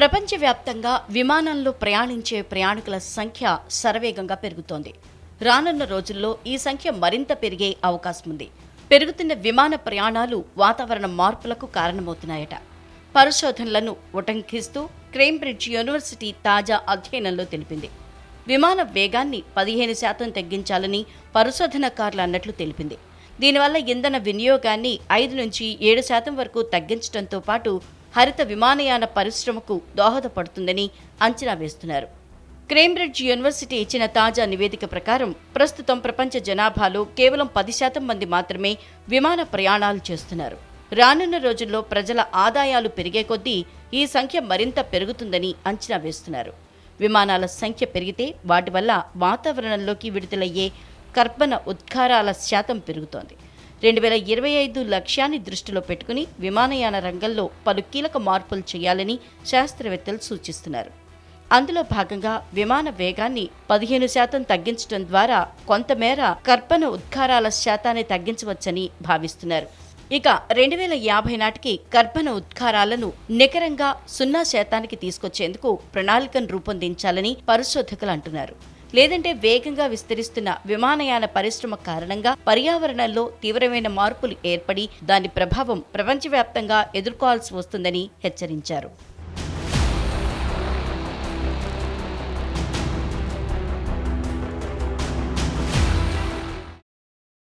ప్రపంచవ్యాప్తంగా విమానంలో ప్రయాణించే ప్రయాణికుల సంఖ్య శరవేగంగా పెరుగుతోంది. రానున్న రోజుల్లో ఈ సంఖ్య మరింత పెరిగే అవకాశం ఉంది పెరుగుతున్న విమాన ప్రయాణాలు వాతావరణ మార్పులకు కారణమవుతున్నాయట. పరిశోధనలను ఉటంకిస్తూ క్రేంబ్రిడ్జ్ యూనివర్సిటీ తాజా అధ్యయనంలో తెలిపింది. విమాన వేగాన్ని పదిహేను శాతం తగ్గించాలని పరిశోధనకారులు అన్నట్లు తెలిపింది. దీనివల్ల ఇంధన వినియోగాన్ని ఐదు నుంచి ఏడు శాతం వరకు తగ్గించడంతో పాటు హరిత విమానయాన పరిశ్రమకు దోహదపడుతుందని అంచనా వేస్తున్నారు. క్రేంబ్రిడ్జ్ యూనివర్సిటీ ఇచ్చిన తాజా నివేదిక ప్రకారం ప్రస్తుతం ప్రపంచ జనాభాలో కేవలం పది శాతం మంది మాత్రమే విమాన ప్రయాణాలు చేస్తున్నారు. రానున్న రోజుల్లో ప్రజల ఆదాయాలు పెరిగే కొద్దీ ఈ సంఖ్య మరింత పెరుగుతుందని అంచనా వేస్తున్నారు. విమానాల సంఖ్య పెరిగితే వాటి వల్ల వాతావరణంలోకి విడుదలయ్యే కర్బన ఉద్గారాల శాతం పెరుగుతోంది. రెండు వేల ఇరవై ఐదు లక్ష్యాన్ని దృష్టిలో పెట్టుకుని విమానయాన రంగంలో పలు కీలక మార్పులు చేయాలని శాస్త్రవేత్తలు సూచిస్తున్నారు. అందులో భాగంగా విమాన వేగాన్ని పదిహేను శాతం తగ్గించడం ద్వారా కొంతమేర కర్బన ఉద్గారాల శాతాన్ని తగ్గించవచ్చని భావిస్తున్నారు. ఇక రెండు వేల యాభై నాటికి కర్బన ఉద్గారాలను నికరంగా సున్నా శాతానికి తీసుకొచ్చేందుకు ప్రణాళికను రూపొందించాలని పరిశోధకులు అంటున్నారు. లేదంటే వేగంగా విస్తరిస్తున్న విమానయాన పరిశ్రమ కారణంగా పర్యావరణంలో తీవ్రమైన మార్పులు ఏర్పడి దాని ప్రభావం ప్రపంచవ్యాప్తంగా ఎదుర్కోవాల్సి వస్తుందని హెచ్చరించారు.